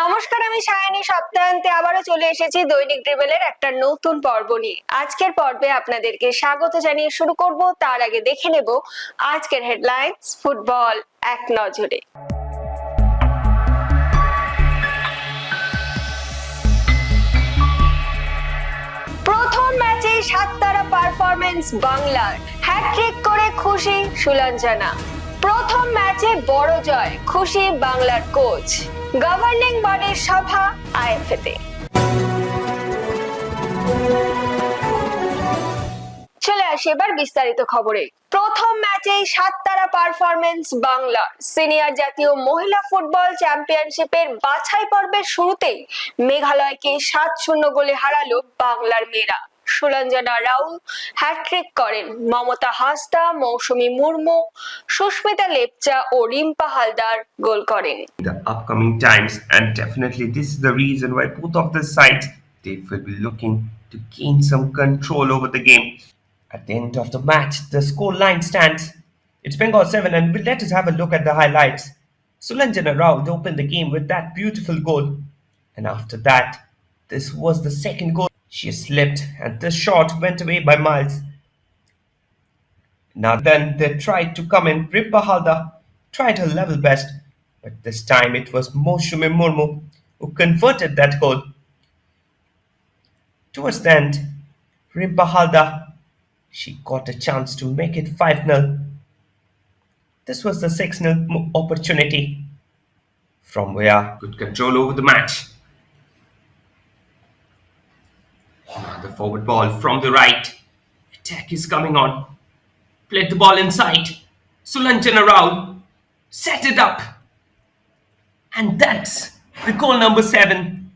নমস্কার, আমি সায়নী সপ্তাহান্তে আবারও চলে এসেছি দৈনিক ড্রিবেলের একটা নতুন পর্ব নিয়ে। আজকের পর্বে আপনাদেরকে স্বাগত জানিয়ে শুরু করব। তার আগে দেখে নেব আজকের হেডলাইন্স ফুটবল এক নজরে। প্রথম ম্যাচে সাত তারা পারফরমেন্স বাংলার। হ্যাট্রিক করে খুশি সুলঞ্জনা। প্রথম ম্যাচে বড় জয়, খুশি বাংলার কোচ গভর্নিং বডির সভা আইএফএতে। চলে আসি এবার বিস্তারিত খবরে। প্রথম ম্যাচে সাত তারা পারফরমেন্স বাংলার। সিনিয়র জাতীয় মহিলা ফুটবল চ্যাম্পিয়নশিপের বাছাই পর্বের শুরুতেই মেঘালয়কে সাত শূন্য গোলে হারালো বাংলার মেয়েরা। সুলঞ্জনা রাউল হ্যাট্রিক করেন মমতা হাসদা মৌসুমী মুর্মু সুস্মিতা লেপচা ও রিম্পা হালদার গোল করেন the upcoming times and definitely this is the reason why both of the sides they will be looking to gain some control over the game at the end of the match the score line stands it's bengal 7 and we'll let us have a look at the highlights sulanjana rao opened the game with that beautiful goal and after that this was the second goal she slipped and the shot went away by miles now then they tried to come in. Ripa Halda tried her level best, but this time it was Moshumi Murmu who converted that goal. Towards the end, Rimpa Halda she got a chance to make it 5-0. This was the 6-0 opportunity from where good control over the match. Now the forward ball from the right. Attack is coming on. Played the ball inside. Sulanjana Rao set it up. And that's the goal number seven.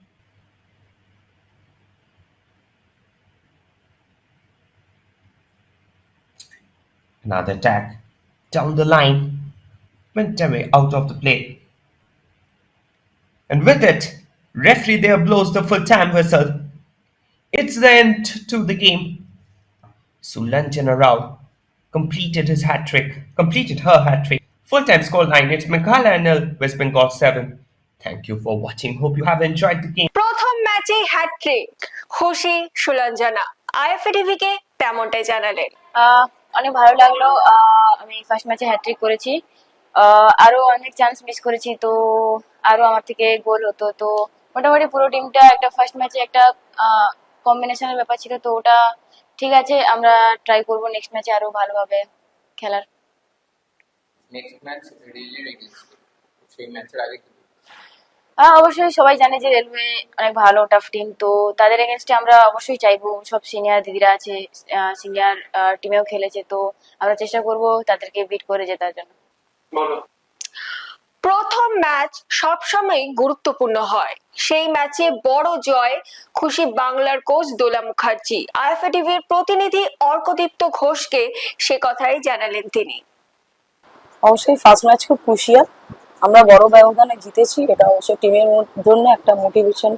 Another attack down the line went away out of the play. And with it, referee there blows the full time whistle. It's the end to the game. Sulanjana Rao completed his hat trick, completed her hat trick. Full time score line, it's Meghalaya nil, West Bengal 7. Thank you for watching. Hope you have enjoyed the game. প্রথম ম্যাচে hat trick খুশি সুলঞ্জনা IFA টিভিকে তেমনটাই জানালেন আহ, অনেক ভালো লাগল আহ, আমি ফার্স্ট ম্যাচে হ্যাট্রিক করেছি আহ, আরও অনেক চান্স মিস করেছি তো আরও আমার থেকে গোল হতো তো মোটামুটি পুরো টিমটা একটা ফার্স্ট ম্যাচে একটা কম্বিনেশনের ব্যাপার ছিল তো ওটা ঠিক আছে আমরা ট্রাই করব নেক্সট ম্যাচে আরও ভালোভাবে খেলার। নেক্সট ম্যাচ রেলের সেই ম্যাচের আগে কি অবশ্যই সবাই জানে যে রেলওয়ে অনেক ভালো টাফ টিম তো তাদের এগেনস্টে আমরা অবশ্যই চাইব সব সিনিয়র দিদিরা আছে সিনিয়র টিমেও খেলেছে তো আমরা চেষ্টা করব তাদেরকে বিট করে জেতার জন্য। প্রথম ম্যাচ সবসময় গুরুত্বপূর্ণ হয়। সেই ম্যাচে বড় জয়, খুশি বাংলার কোচ দোলা মুখার্জি। আইএফএ টিভির প্রতিনিধি অর্কদীপ্ত ঘোষকে সে কথাই জানালেন তিনি। অবশ্যই ফার্স্ট ম্যাচ খুব খুশিয়ার আমরা বড় ব্যবধানে জিতেছি, এটা অবশ্যই টিমের জন্য একটা মোটিভেশন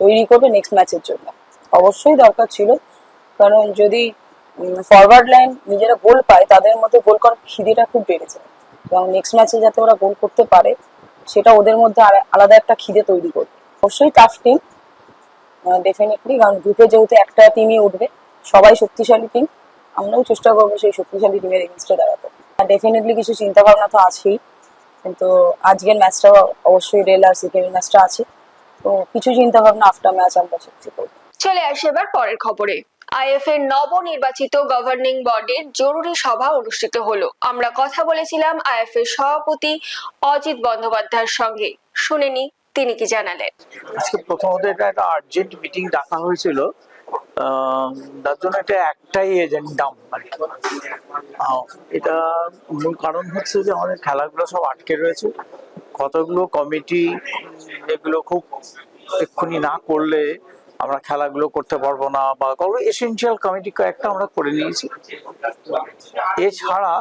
তৈরি করবে নেক্সট ম্যাচের জন্য। অবশ্যই দরকার ছিল, কারণ যদি ফরওয়ার্ড লাইন নিজেরা গোল পায়, তাদের মধ্যে গোল করার খিদেটা খুব বেড়েছে এবং নেক্সট ম্যাচে যাতে ওরা গোল করতে পারে, সেটা ওদের মধ্যে আলা- আলাদা একটা খিদে তৈরি করবে। অবশ্যই টাফ টিম ডেফিনেটলি কারণ গ্রুপে যেহেতু একটা টিমই উঠবে, সবাই শক্তিশালী টিম আমরাও চেষ্টা করব সেই শক্তিশালী টিমের এগেনস্টে দাঁড়াতে। ডেফিনেটলি কিছু চিন্তা ভাবনা তো আছেই, কিন্তু আজকের ম্যাচটাও অবশ্যই রেল আর সিকিম ম্যাচটা আছে। তো কিছু চিন্তা ভাবনা আফটার ম্যাচ আমরা সত্যি করব চলে আসে এবার পরের খবরে। আইএফ এর নবনির্বাচিত গভর্নিং বডির জরুরি সভা অনুষ্ঠিত হলো। আমরা কথা বলেছিলাম আইএফ এর সভাপতি অজিত বন্দ্যোপাধ্যায়ের সঙ্গে। শুনেনি, তিনি কি জানালেন? আজকে প্রথমত এটা একটা আর্জেন্ট মিটিং ডাকা হয়েছিল। তার জন্য এটা একটাই এজেন্ডাম আর এটা মূল কারণ হচ্ছে যে আমাদের খেলাগুলো সব আটকে রয়েছে। কতগুলো কমিটি এগুলো খুব এক্ষুনি না করলে আমরা খেলাগুলো করতে পারব না বা কোনো এসেনশিয়াল কমিটি কয়েকটা আমরা করে নিয়েছি। এছাড়া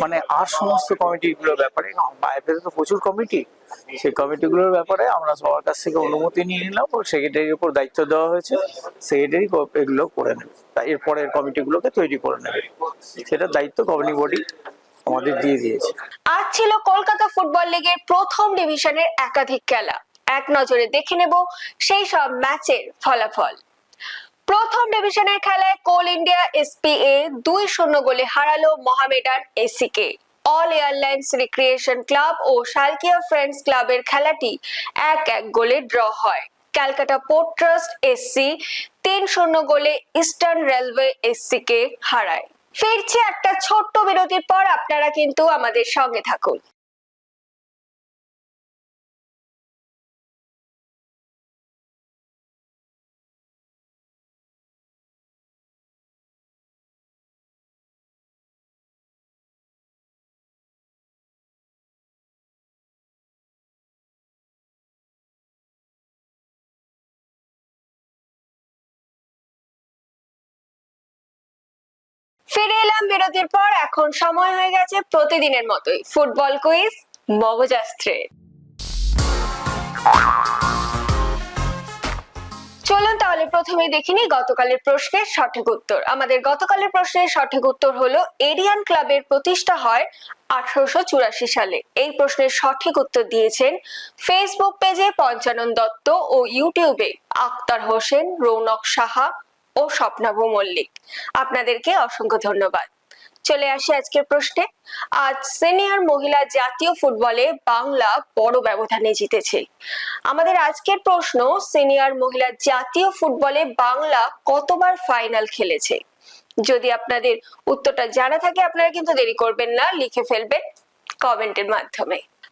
মানে আর সমস্ত কমিটিগুলোর ব্যাপারে, বাইরে তো প্রচুর কমিটি সেই কমিটিগুলোর ব্যাপারে আমরা সবার কাছ থেকে অনুমতি নিয়ে নিলাম সেক্রেটারির উপর দায়িত্ব দেওয়া হয়েছে। সেক্রেটারি এগুলো করে নেবে। তা এরপরের কমিটিগুলোকে তৈরি করে নেবে। সেটা দায়িত্ব গভর্নিং বডি আমাদের দিয়ে দিয়েছে। আজ ছিল কলকাতা ফুটবল লিগের প্রথম ডিভিশনের একাধিক খেলা। এক নজরে দেখে নেব সেই সব ম্যাচের ফলাফল। প্রথম ডিভিশনের খেলায় কোল ইন্ডিয়া এসপিএ দুই শূন্য গোলে হারালো মোহামেডান এসিকে অল এয়ারলাইন্স রিক্রিয়েশন ক্লাব ও শালকিয়া ফ্রেন্ডস ক্লাবের খেলাটি এক এক গোলে ড্র হয়। ক্যালকাটা পোর্ট ট্রাস্ট এসসি তিন শূন্য গোলে ইস্টার্ন রেলওয়ে এসসি কে হারায়। ফিরছি একটা ছোট্ট বিরতির পর, আপনারা কিন্তু আমাদের সঙ্গে থাকুন। এলাম বিরতির পর এখন সময় হয়ে গেছে প্রতিদিনের মতোই। ফুটবল কুইজ মগজাস্ত্রের চলুন তাহলে প্রথমে দেখিনি গতকালের প্রশ্নের সঠিক উত্তর। আমাদের গতকালের প্রশ্নের সঠিক উত্তর হলো, এরিয়ান ক্লাবের প্রতিষ্ঠা হয় আঠারোশো চুরাশি সালে। এই প্রশ্নের সঠিক উত্তর দিয়েছেন ফেসবুক পেজে পঞ্চানন দত্ত ও ইউটিউবে আক্তার হোসেন, রৌনক সাহা ও স্বপ্নাভ মল্লিক। আপনাদেরকে অসংখ্য ধন্যবাদ। চলে আসি আজকের প্রশ্নে। আজ সিনিয়র মহিলা জাতীয় ফুটবলে বাংলা বড় ব্যবধানে জিতেছে। আমাদের আজকের প্রশ্ন, সিনিয়র মহিলা জাতীয় ফুটবলে বাংলা কতবার ফাইনাল খেলেছে? যদি আপনাদের উত্তরটা জানা থাকে, আপনারা কিন্তু দেরি করবেন না, লিখে ফেলবেন কমেন্টের মাধ্যমে।